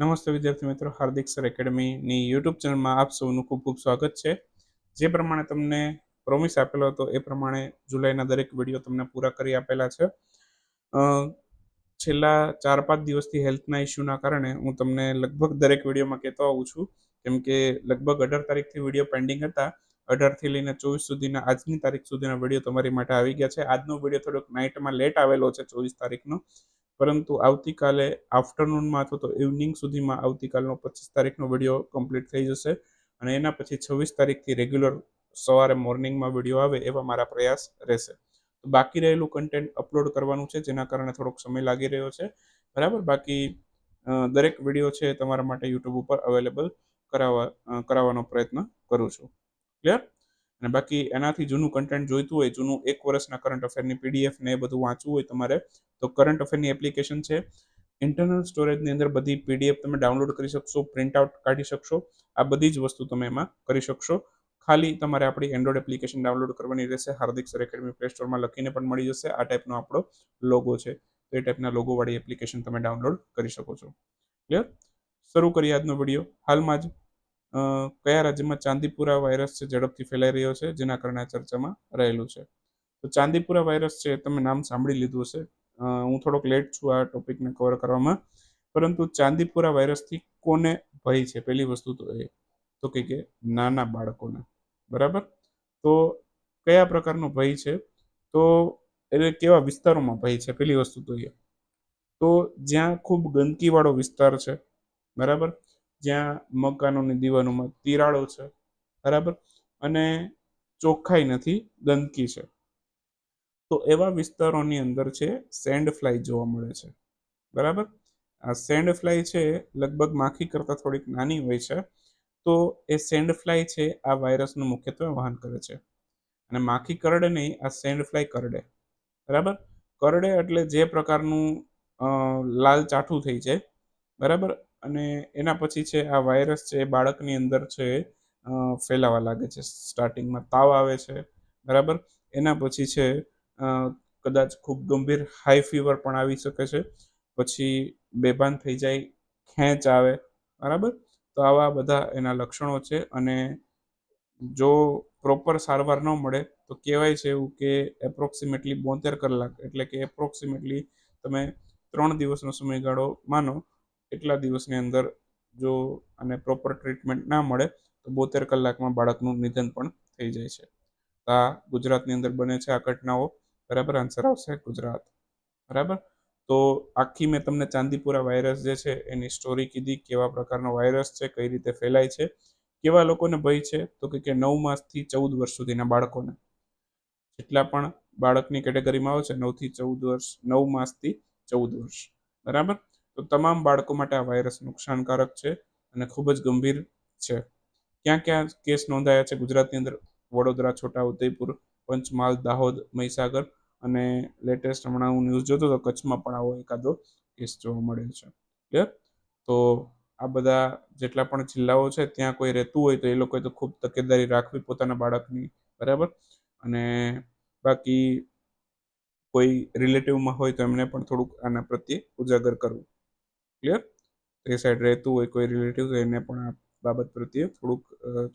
નમસ્તે વિદ્યાર્થી મિત્રો, હાર્દિક સર એકેડમીની યુટ્યુબ ચેનલમાં આપ સૌનું ખૂબ ખૂબ સ્વાગત છે. જે પ્રમાણે તમને પ્રોમિસ આપેલો હતો, એ પ્રમાણે જુલાઈના દરેક વીડિયો તમને પૂરા કરી આપેલા છે. છેલ્લા ચાર પાંચ દિવસથી હેલ્થના ઇસ્યુના કારણે હું તમને લગભગ દરેક વિડીયોમાં કહેતો આવું છું, કેમ કે લગભગ અઢાર તારીખથી વીડિયો પેન્ડિંગ હતા. અઢારથી લઈને ચોવીસ સુધીના આજની તારીખ સુધીના વીડિયો તમારી માટે આવી ગયા છે. આજનો વીડિયો થોડોક નાઇટમાં લેટ આવેલો છે ચોવીસ તારીખનો. પરંતુ આવતીકાલે આફ્ટરનૂનમાં અથવા તો ઇવનિંગ સુધીમાં આવતીકાલનો પચીસ તારીખનો વીડિયો કમ્પ્લીટ થઈ જશે અને એના પછી છવ્વીસ તારીખથી રેગ્યુલર સવારે મોર્નિંગમાં વીડિયો આવે એવા મારા પ્રયાસ રહેશે. બાકી રહેલું કન્ટેન્ટ અપલોડ કરવાનું છે, જેના કારણે થોડોક સમય લાગી રહ્યો છે. બરાબર? બાકી દરેક વીડિયો છે તમારા માટે યુટ્યુબ ઉપર અવેલેબલ કરાવવા કરાવવાનો પ્રયત્ન કરું છું. ક્લિયર? અને બાકી એનાથી જૂનું કન્ટેન્ટ જોઈતું હોય, જૂનું એક વર્ષના કરંટ અફેરની પીડીએફ ને એ બધું વાંચવું હોય તમારે તો કરંટ અફેરની એપ્લિકેશન છે. ઇન્ટરનલ સ્ટોરેજની અંદર બધી પીડીએફ તમે ડાઉનલોડ કરી શકશો પ્રિન્ટ આઉટ કાઢી શકશો. આ બધી જ વસ્તુ તમે એમાં કરી શકશો. ખાલી તમારે આપણી એન્ડ્રોઈડ એપ્લિકેશન ડાઉનલોડ કરવાની રહેશે. હાર્દિક સર એકેડમી પ્લે સ્ટોરમાં લખીને પણ મળી જશે. આ ટાઈપનો આપણો લોગો છે. તો એ ટાઈપના લોગોવાળી એપ્લિકેશન તમે ડાઉનલોડ કરી શકો છો. ક્લિયર શરૂ કરીએ આજનો વીડિયો હાલમાં જ કયા રાજ્યમાં ચાંદીપુરા વાયરસ છે ઝડપથી ફેલાઈ રહ્યો છે? જેના કારણે આ ચર્ચામાં રહેલું છે. તો ચાંદીપુરા વાયરસ છે, તમે નામ સાંભળી લીધું હશે. હું થોડોક લેટ છું આ ટોપિકને કવર કરવામાં. પરંતુ ચાંદીપુરા વાયરસથી કોને ભય છે? પહેલી વસ્તુ તો એ. તો કે કે નાના બાળકોને. બરાબર? તો કયા પ્રકારનો ભય છે? તો એટલે કેવા વિસ્તારોમાં ભય છે? પેલી વસ્તુ તો એ. તો જ્યાં ખૂબ ગંદકીવાળો વિસ્તાર છે, બરાબર? જ્યાં મકાનોની દીવાનોમાં તિરાડો છે, બરાબર? અને ચોખ્ખાઈ નથી, ગંદકી છે. તો એવા વિસ્તારોની અંદર છે સેન્ડ ફ્લાય જોવા મળે છે. બરાબર? આ સેન્ડ ફ્લાય છે, લગભગ માખી કરતાં થોડીક નાની હોય છે. તો એ સેન્ડ ફ્લાય છે, આ વાયરસનું મુખ્યત્વે વહન કરે છે. અને માખી કરડે નહીં, આ સેન્ડ ફ્લાય કરડે. બરાબર? કરડે એટલે જે પ્રકારનું લાલ ચાઠું થઈ જાય. બરાબર? અને એના પછી છે, આ વાયરસ છે, એ બાળકની અંદર છે ફેલાવા લાગે છે. સ્ટાર્ટિંગમાં તાવ આવે છે. બરાબર? એના પછી છે કદાચ ખૂબ ગંભીર હાઈ ફીવર પણ આવી શકે છે. પછી બેભાન થઈ જાય, ખેંચ આવે, બરાબર? તો આવા બધા એના લક્ષણો છે અને જો પ્રોપર સારવાર ન મળે, તો કહેવાય છે એવું કે એપ્રોક્સિમેટલી બોતેર કલાક, એટલે કે એપ્રોક્સિમેટલી તમે ત્રણ દિવસનો સમયગાળો માનો, એટલા દિવસની અંદર જો આને પ્રોપર ટ્રીટમેન્ટ ના મળે, તો બોતેર કલાકમાં બાળકનું નિધન પણ થઈ જાય છે. આ ગુજરાતની અંદર બને છે આ ઘટનાઓ. બરાબર? આન્સર આવશે ગુજરાત. બરાબર? તો આખી મેં તમને ચાંદીપુરા વાયરસ જે છે, એની સ્ટોરી કીધી કેવા પ્રકારનો વાયરસ છે, કઈ રીતે ફેલાય છે, કેવા લોકોને ભય છે? તો કે નવ માસથી ચૌદ વર્ષ સુધીના બાળકોને. જેટલા પણ બાળકની કેટેગરીમાં આવે છે, નવથી ચૌદ વર્ષ, નવ માસથી ચૌદ વર્ષ. બરાબર? તો તમામ બાળકો માટે આ વાયરસ નુકસાનકારક છે અને ખૂબ જ ગંભીર છે. ક્યાં ક્યાં કેસ નોંધાયા છે? ગુજરાતની અંદર વડોદરા, છોટા ઉદયપુર, પંચમહાલ, દાહોદ, મહીસાગર અને લેટેસ્ટ હમણાં હું ન્યૂઝ જોતો તો કચ્છમાં પણ આવો એકાદો કેસ જોવા મળ્યો છે. ક્લિયર તો આ બધા જેટલા પણ જિલ્લાઓ છે, ત્યાં કોઈ રહેતું હોય તો એ લોકોએ તો ખૂબ તકેદારી રાખવી પોતાના બાળકની, બરાબર? અને બાકી કોઈ રિલેટિવમાં હોય તો એમને પણ થોડુંક આના પ્રત્યે ઉજાગર કરવું. ક્લિયર એ સાઈડ રહેતું હોય કોઈ રિલેટિવ તો એને પણ આ બાબત પ્રત્યે થોડુંક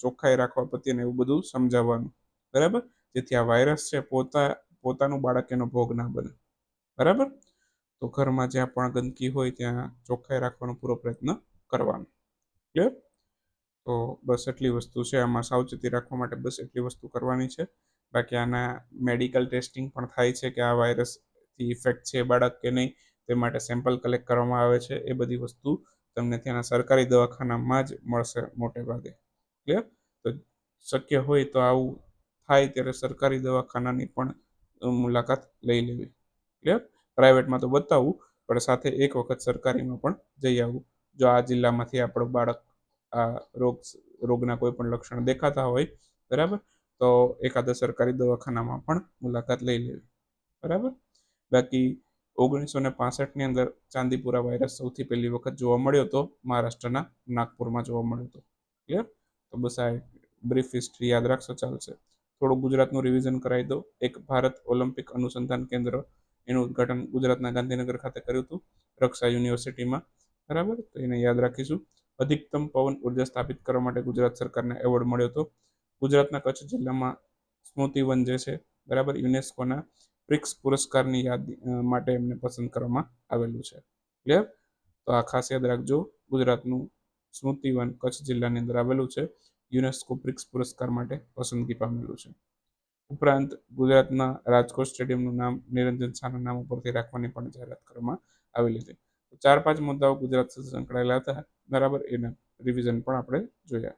ચોખ્ખાઈ રાખવા પ્રત્યે એવું બધું સમજાવવાનું. બરાબર? જેથી આ વાયરસ છે, પોતા પોતાનું બાળક એનો ભોગ ના બને. બરાબર? તો ઘરમાં જ્યાં પણ ગંદકી હોય ત્યાં ચોખ્ખાઈ રાખવાનો પૂરો પ્રયત્ન કરવાનો. ક્લિયર તો બસ એટલી વસ્તુ છે. આમાં સાવચેતી રાખવા માટે બસ એટલી વસ્તુ કરવાની છે. બાકી આના મેડિકલ ટેસ્ટિંગ પણ થાય છે કે આ વાયરસથી ઇફેક્ટ છે બાળક કે નહીં, તે માટે સેમ્પલ કલેક્ટ કરવામાં આવે છે. એ બધી વસ્તુ તમને ત્યાંના સરકારી દવાખાનામાં જ મળશે મોટે ભાગે. ક્લિયર તો શક્ય હોય તો આવું થાય ત્યારે સરકારી દવાખાનાની પણ મુલાકાત લઈ લેવી. ક્લિયર પ્રાઇવેટમાં તો બતાવવું પણ સાથે એક વખત સરકારીમાં પણ જઈ આવવું જો આ જિલ્લામાંથી આપણો બાળક આ રોગ, રોગના કોઈ પણ લક્ષણ દેખાતા હોય, બરાબર? તો એકાદા સરકારી દવાખાનામાં પણ મુલાકાત લઈ લેવી. બરાબર? બાકી ઓગણીસો ને પાસઠની અંદર ચાંદીપુરા વાયરસ સૌથી પહેલી વખત જોવા મળ્યો હતો મહારાષ્ટ્રના નાગપુરમાં જોવા મળ્યો હતો. ક્લિયર તો બસ આ બ્રીફ હિસ્ટ્રી યાદ રાખશો, ચાલશે. થોડું ગુજરાતનું રિવિઝન કરાવી દઉં. એક ભારત ઓલિમ્પિક અનુસંધાન કેન્દ્ર એનું ઉદ્ઘાટન ગુજરાતના ગાંધીનગર ખાતે કર્યું હતું, રક્ષા યુનિવર્સિટીમાં. બરાબર? તો એને યાદ રાખીશું. અધિકતમ પવન ઊર્જા સ્થાપિત કરવા માટે ગુજરાત સરકારને એવોર્ડ મળ્યો હતો. ગુજરાતના કચ્છ જિલ્લામાં સ્મૃતિવન જે છે, બરાબર? યુનેસ્કોના પ્રિક્સ પુરસ્કારની યાદ માટે એમને પસંદ કરવામાં આવેલું છે. ક્લિયર તો આ ખાસ યાદ રાખજો, ગુજરાતનું સ્મૃતિવન કચ્છ જિલ્લાની અંદર આવેલું છે. યુનેસ્કો પ્રિક્સ પુરસ્કાર માટે પસંદગી પામેલું છે. ઉપરાંત ગુજરાતના રાજકોટ સ્ટેડિયમનું નામ નિરંજન શાહના નામ ઉપરથી રાખવાની પણ જાહેરાત કરવામાં આવેલી છે. ચાર પાંચ મુદ્દાઓ ગુજરાત સાથે સંકળાયેલા હતા. બરાબર એના રિવિઝન પણ આપણે જોયા.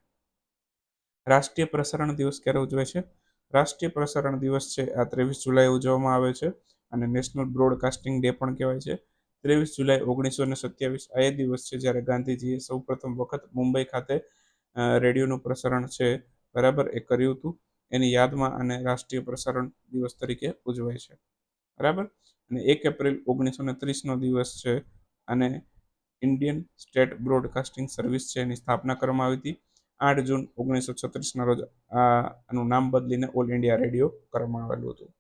રાષ્ટ્રીય પ્રસારણ દિવસ ક્યારે ઉજવે છે? રાષ્ટ્રીય પ્રસારણ દિવસ છે આ ત્રેવીસ જુલાઈ ઉજવવામાં આવે છે અને નેશનલ બ્રોડકાસ્ટિંગ ડે પણ કહેવાય છે. ત્રેવીસ જુલાઈ ઓગણીસો ને સત્યાવીસ આ એ દિવસ છે જ્યારે ગાંધીજીએ સૌપ્રથમ વખત મુંબઈ ખાતે રેડિયોનું પ્રસારણ છે, બરાબર? એ કર્યું હતું એની યાદમાં આને રાષ્ટ્રીય પ્રસારણ દિવસ તરીકે ઉજવાય છે. બરાબર? અને એક એપ્રિલ ઓગણીસો ને ત્રીસનો દિવસ છે અને ઇન્ડિયન સ્ટેટ બ્રોડકાસ્ટિંગ સર્વિસ છે, એની સ્થાપના કરવામાં આવી હતી. આઠ જૂન ઓગણીસો છત્રીસના રોજ આનું નામ બદલીને ઓલ ઇન્ડિયા રેડિયો કરવામાં આવેલું હતું.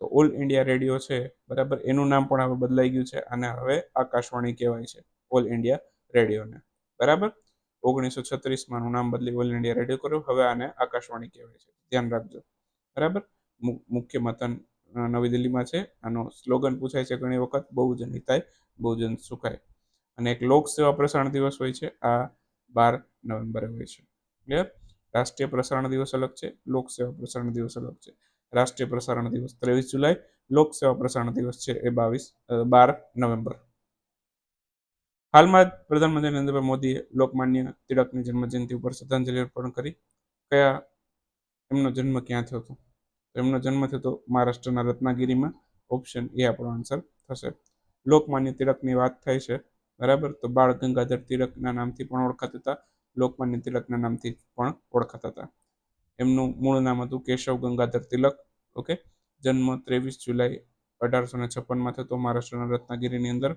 તો ઓલ ઇન્ડિયા રેડિયો છે, બરાબર? એનું નામ પણ હવે બદલાઈ ગયું છે અને હવે આકાશવાણી કહેવાય છે, ઓલ ઇન્ડિયા રેડિયોને. બરાબર? ઓગણીસો છત્રીસમાં નામ બદલી ઓલ ઇન્ડિયા રેડિયો કર્યું. હવે આને આકાશવાણી કહેવાય છે. ધ્યાન રાખજો. બરાબર? મુખ્ય મતન નવી દિલ્હીમાં છે. આનો સ્લોગન પૂછાય છે ઘણી વખત. બહુજન હિતાય બહુજન સુખાય. અને એક લોક સેવા પ્રસારણ દિવસ હોય છે. આ બાર નવેમ્બરે હોય છે. ક્લિયર? રાષ્ટ્રીય પ્રસારણ દિવસ અલગ છે. લોક સેવા પ્રસારણ દિવસ અલગ છે. રાષ્ટ્રીય પ્રસારણ દિવસ ત્રેવીસ જુલાઈ. લોક સેવા પ્રસારણ દિવસ છે એ બાવીસ બાર નવેમ્બર. હાલમાં જ પ્રધાનમંત્રી નરેન્દ્રભાઈ મોદીએ લોકમાન્ય તિલકની જન્મજયંતિ ઉપર શ્રદ્ધાંજલિ અર્પણ કરી. કયા એમનો જન્મ ક્યાં થયો હતો? એમનો જન્મ થયો હતો મહારાષ્ટ્રના રત્નાગીરીમાં. ઓપ્શન એ આપણો આન્સર થશે. લોકમાન્ય તિલકની વાત થાય છે. બરાબર? તો બાળ ગંગાધર તિલકના નામથી પણ ઓળખાતા હતા. લોકમાન્ય તિલકના નામથી પણ ઓળખાતા હતા. એમનું મૂળ નામ હતું કેશવ ગંગાધર તિલક. ઓકે જન્મ ત્રેવીસ જુલાઈ અઢારસો ને છપ્પનમાં થતો મહારાષ્ટ્રના રત્નાગીરીની અંદર.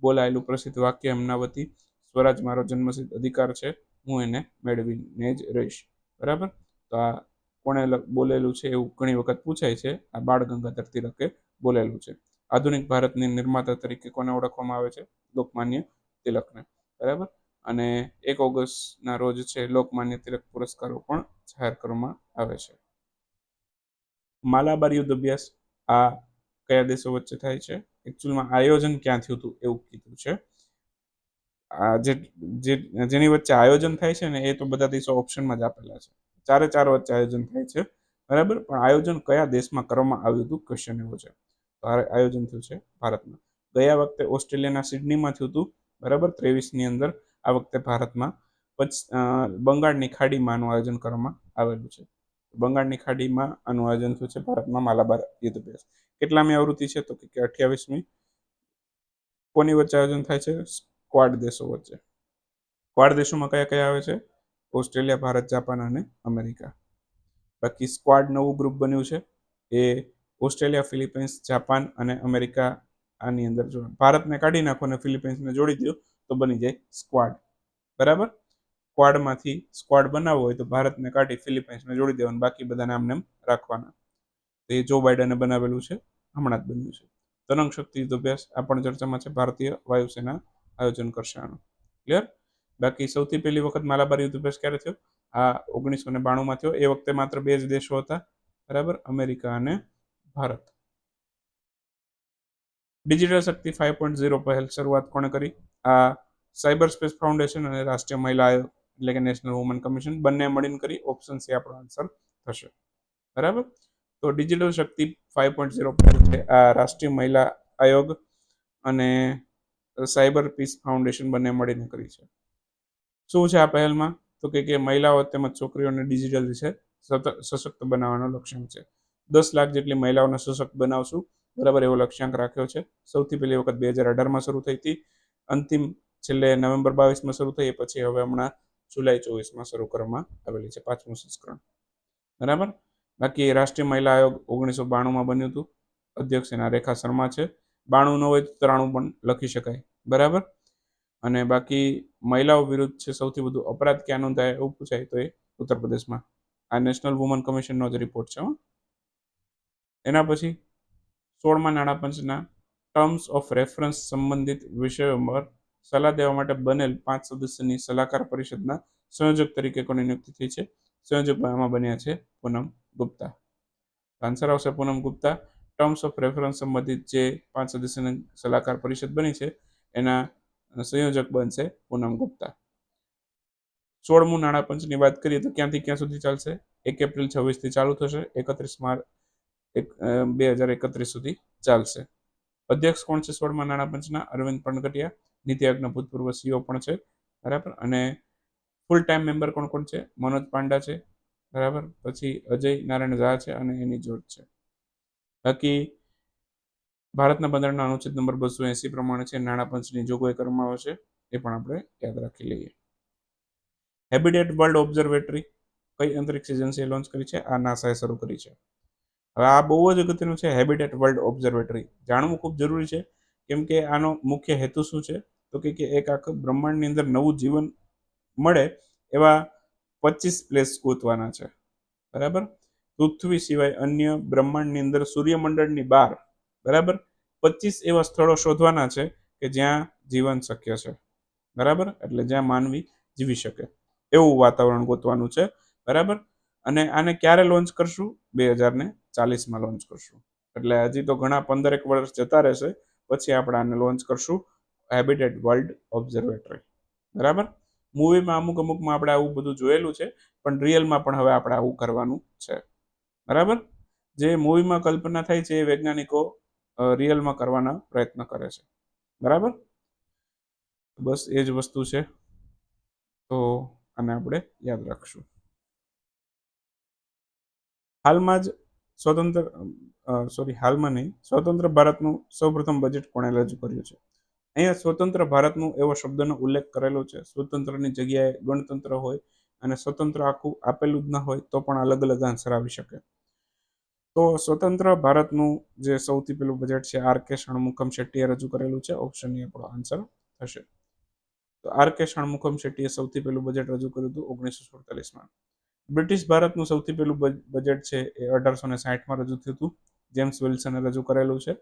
બોલાયેલું પ્રસિદ્ધ વાક્ય એમના વતી સ્વરાજ મારો જન્મસિદ્ધ અધિકાર છે, હું એને મેળવીને જ રહીશ. બરાબર? તો આ કોણે બોલેલું છે એવું ઘણી વખત પૂછાય છે. આ બાળ ગંગાધર તિલકે બોલેલું છે. આધુનિક ભારતની નિર્માતા તરીકે કોને ઓળખવામાં આવે છે? લોકમાન્ય તિલકને. બરાબર? અને એક ઓગસ્ટના રોજ છે, લોકમાન્ય તિલક પુરસ્કારો પણ જાહેર કરવામાં આવે છે. માલાબાર યુદ્ધ અભ્યાસ આ કયા દેશો વચ્ચે થાય છે? એકચ્યુઅલમાં આયોજન ક્યાં થયું હતું એવું કીધું છે. આ જે જેની વચ્ચે આયોજન થાય છે ને એ તો બધા દેશો ઓપ્શનમાં જ આપેલા છે. ચારે ચાર વચ્ચે આયોજન થાય છે. બરાબર? પણ આયોજન કયા દેશમાં કરવામાં આવ્યું હતું? ક્વેશ્ચન એવો છે. આયોજન થયું છે ભારતમાં. ગયા વખતે ઓસ્ટ્રેલિયાના સિડનીમાં થયું હતું. બરાબર? ત્રેવીસની અંદર આ વખતે ભારતમાં બંગાળની ખાડીમાં આનું આયોજન કરવામાં આવેલું છે. બંગાળની ખાડીમાં આનું આયોજન થયું છે ભારતમાં માલાબાર યુદ્ધ અભ્યાસ. કેટલામી આવૃત્તિ છે તો કે અઠ્યાવીસમી? કોની વચ્ચે આયોજન થાય છે? ક્વાડ દેશો વચ્ચે. ક્વાડ દેશોમાં કયા કયા આવે છે? ઓસ્ટ્રેલિયા, ભારત, જાપાન અને અમેરિકા. બાકી સ્ક્વાડ નવું ગ્રુપ બન્યું છે એ ઓસ્ટ્રેલિયા ફિલિપાઇન્સ જાપાન અને અમેરિકા આની અંદર જો ભારતને કાઢી નાખો અને ફિલિપાઇન્સને જોડી દો તો બની જાય સ્ક્વાડ. બરાબર? સ્ક્વાડમાંથી સ્ક્વાડ બનાવવો હોય તો ભારતને કાઢી ફિલિપાઇન્સને જોડી દેવાનું. બાકી બધા આમને રાખવાના. તો જો બાઇડને બનાવેલું છે, હમણાં જ બન્યું છે. તરંગ શક્તિ યુદ્ધ અભ્યાસ, આ પણ ચર્ચામાં છે, ભારતીય વાયુસેના આયોજન કરશે આનું. ક્લિયર બાકી સૌથી પહેલી વખત માલાબાર યુદ્ધ અભ્યાસ ક્યારે થયો? આ ઓગણીસો ને બાણુંમાં થયો. એ વખતે માત્ર બે જ દેશો હતા. બરાબર? અમેરિકા અને Bharat. Digital Shakti five point zero પહેલ શરૂઆત કોણે કરી? આ સાયબર સ્પેસ ફાઉન્ડેશન અને રાષ્ટ્રીય મહિલા આયોગ, એટલે કે નેશનલ વુમન કમિશન બંને મળીને કરી. ઓપ્શન સી આપણો આન્સર થશે. બરાબર? તો digital Shakti five point zero પહેલ છે. આ રાષ્ટ્રીય મહિલા આયોગ અને સાયબર પીસ ફાઉન્ડેશન બંને મળીને કરી છે. શું છે આ પહેલમાં? તો કે કે મહિલાઓ તેમજ છોકરીઓને ડિજિટલ સત- સશક્ત બનાવવાનો લક્ષ્યાંક છે. દસ લાખ જેટલી મહિલાઓને સશક્ત બનાવશું. બરાબર એવો લક્ષ્યાંક રાખ્યો છે. સૌથી પહેલી વખત બે હજાર અઢારમાં શરૂ થઈ હતી. અંતિમ છેલ્લે નવેમ્બર બાવીસમાં શરૂ થઈ. પછી હવે હમણાં જુલાઈ ચોવીસમાં શરૂ કરવામાં આવેલી છે પાંચમું સંસ્કરણ. બરાબર? બાકી રાષ્ટ્રીય મહિલા આયોગ ઓગણીસો બાણુંમાં બન્યું હતું. અધ્યક્ષ એના રેખા શર્મા છે. બાણું ન હોય તો ત્રાણું પણ લખી શકાય. બરાબર? અને બાકી મહિલાઓ વિરુદ્ધ છે સૌથી વધુ અપરાધ ક્યાં નોંધાય એવું પૂછાય તો એ ઉત્તર પ્રદેશમાં. આ નેશનલ વુમન કમિશનનો જ રિપોર્ટ છે એના પછી સોળમા નાણાં પંચના ટર્મ્સ ઓફ રેફરન્સ સંબંધિત વિષયો પર સલાહ દેવા માટે બનેલ પાંચ સદસ્યની સલાહકાર પરિષદના સંયોજક તરીકે કોની નિયુક્તિ થઈ છે? સંયોજક આમાં બન્યા છે પૂનમ ગુપ્તા. આન્સર આવશે Poonam Gupta. Terms of reference સંબંધિત જે પાંચ સદસ્યની સલાહકાર પરિષદ બની છે, એના સંયોજક બનશે પૂનમ ગુપ્તા. સોળમું નાણાં પંચની વાત કરીએ તો ક્યાંથી ક્યાં સુધી ચાલશે? એક એપ્રિલ છવ્વીસથી ચાલુ થશે. એકત્રીસ માર્ચ એક બે હજાર એકત્રીસ સુધી ચાલશે. અધ્યક્ષ કોણ છે સોળમા નાણાં પંચના અરવિંદ પણગટિયા. નીતિ આયોગના ભૂતપૂર્વ સીઓ પણ છે. બરાબર? અને ફૂલ ટાઈમ મેમ્બર કોણ કોણ છે? મનોજ પાંડા છે. બરાબર? પછી અજય નારાયણ ઝા છે અને એની જોડ છે. બાકી ભારતના બંધારણના અનુચ્છેદ નંબર બસો એસી પ્રમાણે છે, નાણાં પંચની જોગવાઈ કરવામાં છે, એ પણ આપણે યાદ રાખી લઈએ. હેબિટેટ વર્લ્ડ ઓબ્ઝર્વેટરી કઈ અંતરિક્ષ એજન્સીએ લોન્ચ કરી છે? આ નાસાએ શરૂ કરી છે. હવે આ બહુ જ અગત્યનું છે હેબિટેટ વર્લ્ડ ઓબ્ઝર્વેટરી જાણવું ખૂબ જરૂરી છે, કેમ કે આનો મુખ્ય હેતુ શું છે? તો કે એક આખું બ્રહ્માંડની અંદર નવું જીવન મળે એવા પચીસ પ્લેસ ગોતવાના છે. બરાબર? પૃથ્વી સિવાય અન્ય બ્રહ્માંડની અંદર સૂર્યમંડળની બહાર બરાબર? પચીસ એવા સ્થળો શોધવાના છે કે જ્યાં જીવન શક્ય છે. બરાબર? એટલે જ્યાં માનવી જીવી શકે. એવું વાતાવરણ ગોતવાનું છે. બરાબર? અને આને ક્યારે લોન્ચ કરશું? બે હજાર ને ચાલીસમાં લોન્ચ કરશું. એટલે હજી તો ઘણા પંદરેક વર્ષ જતા રહેશે. પછી આપણે આને લોન્ચ કરશું. હેબિટેટ વર્લ્ડ ઓબ્ઝર્વેટરી બરાબર? મૂવીમાં અમુક અમુકમાં આપણે આવું બધું જોયેલું છે, પણ રિયલમાં પણ હવે આપણે આવું કરવાનું છે. બરાબર? જે મૂવીમાં કલ્પના થાય છે એ વૈજ્ઞાનિકો રિયલમાં કરવાના પ્રયત્ન કરે છે. બરાબર? બસ એ જ વસ્તુ છે. તો આને આપણે યાદ રાખશું. હાલમાં જ સ્વતંત્ર સોરી હાલમાં નહીં, સ્વતંત્ર ભારતનું સૌપ્રથમ બજેટ કોણે રજૂ કર્યું છે? અહીંયા સ્વતંત્ર ભારતનું એવો શબ્દનો ઉલ્લેખ કરેલો છે. સ્વતંત્રની જગ્યાએ ગણતંત્ર હોય અને સ્વતંત્ર આખું આપેલું જ ના હોય તો પણ અલગ અલગ આન્સર આવી શકે. તો સ્વતંત્ર ભારતનું જે સૌથી પેલું બજેટ છે આર કે શણમુખમ શેટ્ટીએ રજૂ કરેલું છે. ઓપ્શન એ આપણો આન્સર થશે. તો આર કે શણમુખમ શેટ્ટીએ સૌથી પહેલું બજેટ રજૂ કર્યું હતું ઓગણીસો સુડતાલીસમાં. બ્રિટિશ ભારતનું સૌથી પહેલું બજેટ છે એ અઢારસો ને સાહીઠમાં રજૂ થયું હતું. જેમ્સ વિલ્સને રજૂ કરેલું છે.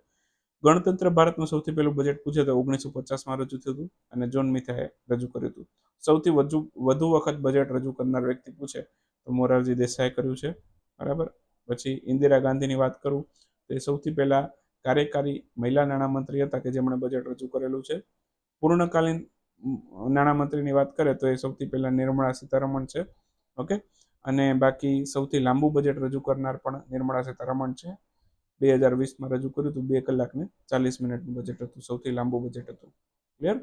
ગણતંત્ર ભારતનું સૌથી પહેલું બજેટ પૂછે તો ઓગણીસો પચાસમાં રજૂ થયું હતું અને જોન મિથાએ રજૂ કર્યું હતું. સૌથી વધુ વધુ વખત બજેટ રજૂ કરનાર વ્યક્તિ પૂછે તો મોરારજી દેસાઈ કર્યું છે. બરાબર? પછી ઇન્દિરા ગાંધીની વાત કરું તો એ સૌથી પહેલા કાર્યકારી મહિલા નાણામંત્રી હતા કે જેમણે બજેટ રજૂ કરેલું છે. પૂર્ણકાલીન નાણામંત્રીની વાત કરે તો એ સૌથી પહેલા નિર્મળા સીતારમણ છે. ઓકે? અને બાકી સૌથી લાંબુ બજેટ રજૂ કરનાર પણ નિર્મળા સીતારમણ છે. બે હજાર વીસમાં રજૂ કર્યું હતું, બે કલાકને ચાલીસ મિનિટનું બજેટ હતું, સૌથી લાંબુ બજેટ હતું. ક્લિયર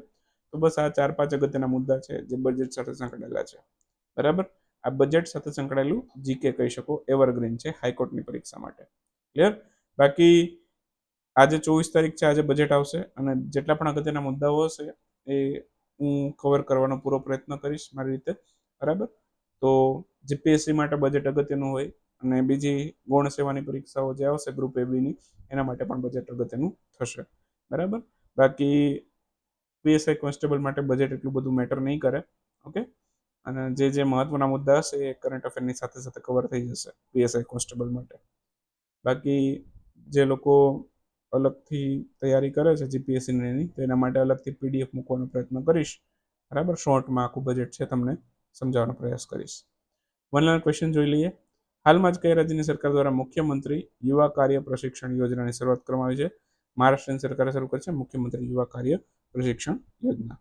તો બસ આ ચાર પાંચ અગત્યના મુદ્દા છે જે બજેટ સાથે સંકળાયેલા છે. બરાબર? આ બજેટ સાથે સંકળાયેલું જીકે કહી શકો એવરગ્રીન છે હાઈકોર્ટની પરીક્ષા માટે. ક્લિયર બાકી આજે ચોવીસ તારીખ છે, આજે બજેટ આવશે અને જેટલા પણ અગત્યના મુદ્દાઓ હશે એ હું કવર કરવાનો પૂરો પ્રયત્ન કરીશ મારી રીતે. બરાબર? તો જીપીએસસી માટે બજેટ અગત્યનું હોય અને બીજી ગૌણ સેવાની પરીક્ષાઓ જે આવશે ગ્રુપ એ બીની એના માટે પણ બજેટ અગત્યનું થશે. બરાબર? બાકી પીએસઆઈ કોન્સ્ટેબલ માટે બજેટ એટલું બધું મેટર નહીં કરે ઓકે અને જે જે મહત્વના મુદ્દા હશે એ કરંટ અફેરની સાથે સાથે કવર થઈ જશે પીએસઆઈ કોન્સ્ટેબલ માટે. બાકી જે લોકો અલગથી તૈયારી કરે છે જીપીએસસીની તો એના માટે અલગથી પીડીએફ મૂકવાનો પ્રયત્ન કરીશ. બરાબર? શોર્ટમાં આખું બજેટ છે તમને સમજાવવાનો પ્રયાસ કરીશ. વન ક્વેશ્ચન જોઈ લઈએ. હાલમાં જ કઈ રાજ્યની સરકાર દ્વારા મુખ્યમંત્રી યુવા કાર્ય પ્રશિક્ષણ યોજનાની શરૂઆત કરવામાં આવી છે. મહારાષ્ટ્રની સરકારે શરૂ કરી છે મુખ્યમંત્રી યુવા કાર્ય પ્રશિક્ષણ યોજના.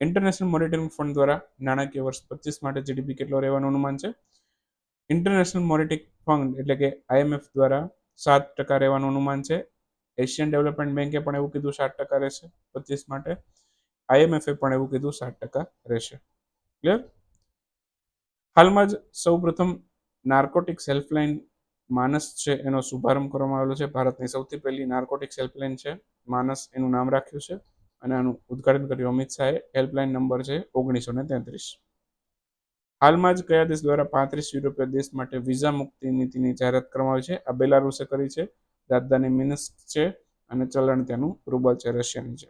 ઇન્ટરનેશનલ મોનિટરિંગ ફંડ દ્વારા નાણાકીય વર્ષ પચીસ માટે જીડીપી કેટલો રહેવાનું અનુમાન છે? ઇન્ટરનેશનલ મોનિટરિંગ ફંડ એટલે કે આઈએમએફ દ્વારા સાત ટકા રહેવાનું અનુમાન છે. એશિયન ડેવલપમેન્ટ બેંકે પણ એવું કીધું સાત ટકા રહેશે પચીસ માટે. આઈએમએફે પણ એવું કીધું સાત ટકા રહેશે. ક્લિયર હાલમાં જ સૌ પ્રથમ નાર્કોટિક્સ હેલ્પલાઇન માનસ છે એનો શુભારંભ કરવામાં આવેલો છે. ભારતની સૌથી પહેલી નાર્કોટિક્સ હેલ્પલાઇન છે. માનસ એનું નામ રાખ્યું છે અને આનું ઉદઘાટન કર્યું અમિત શાહે. હેલ્પલાઇન નંબર છે ઓગણીસો ને તેત્રીસ. હાલમાં જ કયા દેશ દ્વારા પાંત્રીસ યુરોપીય દેશ માટે વિઝા મુક્તિ નીતિની જાહેરાત કરવામાં આવી છે? આ બેલારુસે કરી છે. રાજધાની મિનિસ્ક છે અને ચલણ તેનું રૂબલ છે, રશિયાની છે.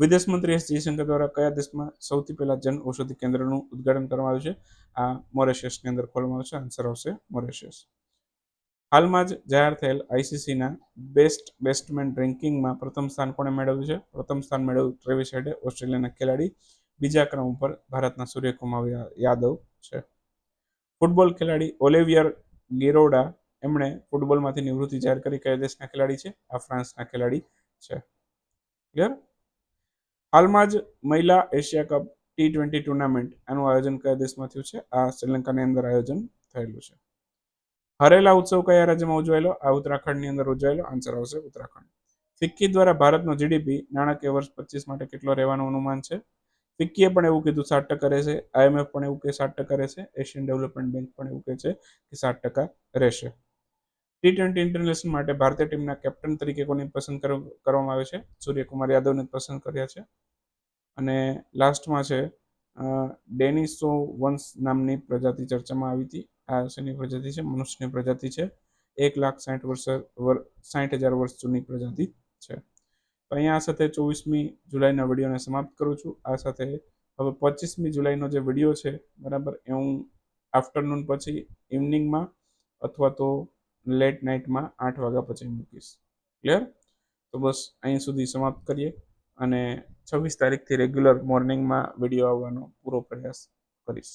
વિદેશ મંત્રી એસ જયશંકર દ્વારા કયા દેશમાં સૌથી પહેલા જન ઔષધિ કેન્દ્રનું ઉદઘાટન કરવામાં આવ્યું છે? આ મોરેશિયસની અંદર ખોલવામાં આવશે. આન્સર આવશે મોરેશિયસ. હાલમાં જ જાહેર થયેલ આઈસીસીના બેસ્ટ બેસ્ટમેન રેન્કિંગમાં પ્રથમ સ્થાન કોણે મેળવ્યું છે? પ્રથમ સ્થાન મેળવ્યું ટ્રેવિસ હેડે ઓસ્ટ્રેલિયાના ખેલાડી. બીજા ક્રમ ઉપર ભારતના સૂર્યકુમાર યાદવ છે. ફૂટબોલ ખેલાડી ઓલેવિયર ગિરોડા, એમણે ફૂટબોલમાંથી નિવૃત્તિ જાહેર કરી. કયા દેશના ખેલાડી છે? આ ફ્રાન્સના ખેલાડી છે. ક્લિયર હાલમાં જ મહિલા Asia cup T twenty tournament એનું આયોજન કયા દેશમાં થયું છે? આ શ્રીલંકાની અંદર આયોજન થયેલું છે. હરેલા ઉત્સવ કયા રાજ્યમાં ઉજવાયેલો? આ ઉત્તરાખંડની અંદર ઉજવાયેલો? આન્સર આવશે ઉત્તરાખંડ. ફિક્કી દ્વારા ભારતનો જીડીપી નાણાકીય વર્ષ પચીસ માટે કેટલો રહેવાનું અનુમાન છે? ફિક્કીએ પણ એવું કીધું સાત ટકા રહેશે. આઈએમએફ પણ એવું કે સાત ટકા રહેશે. એશિયન ડેવલપમેન્ટ બેંક પણ એવું કહે છે કે સાત ટકા રહેશે. ટી ટ્વેન્ટી ઇન્ટરનેશનલ માટે ભારતીય ટીમના કેપ્ટન તરીકે કોને પસંદ કર- કરવામાં આવે છે? સૂર્યકુમાર યાદવને પસંદ કર્યા છે. અને લાસ્ટમાં છે ડેનિસો વંશ નામની પ્રજાતિ ચર્ચામાં આવી હતી. આ શેની પ્રજાતિ છે? મનુષ્યની પ્રજાતિ છે. એક લાખ સાઠ વર્ષ સાઠ હજાર વર્ષ જૂની પ્રજાતિ છે. તો અહીંયા સાથે ચોવીસમી જુલાઈના વિડીયોને સમાપ્ત કરું છું. આ સાથે હવે પચીસમી જુલાઈનો જે વીડિયો છે, બરાબર, એ હું આફ્ટરનૂન પછી ઇવનિંગમાં અથવા તો લેટ નાઇટમાં આઠ વાગ્યા પછી મૂકીશ. ક્લિયર તો બસ અહીં સુધી સમાપ્ત કરીએ અને છવ્વીસ તારીખથી રેગ્યુલર મોર્નિંગમાં વીડિયો આવવાનો પૂરો પ્રયાસ કરીશ.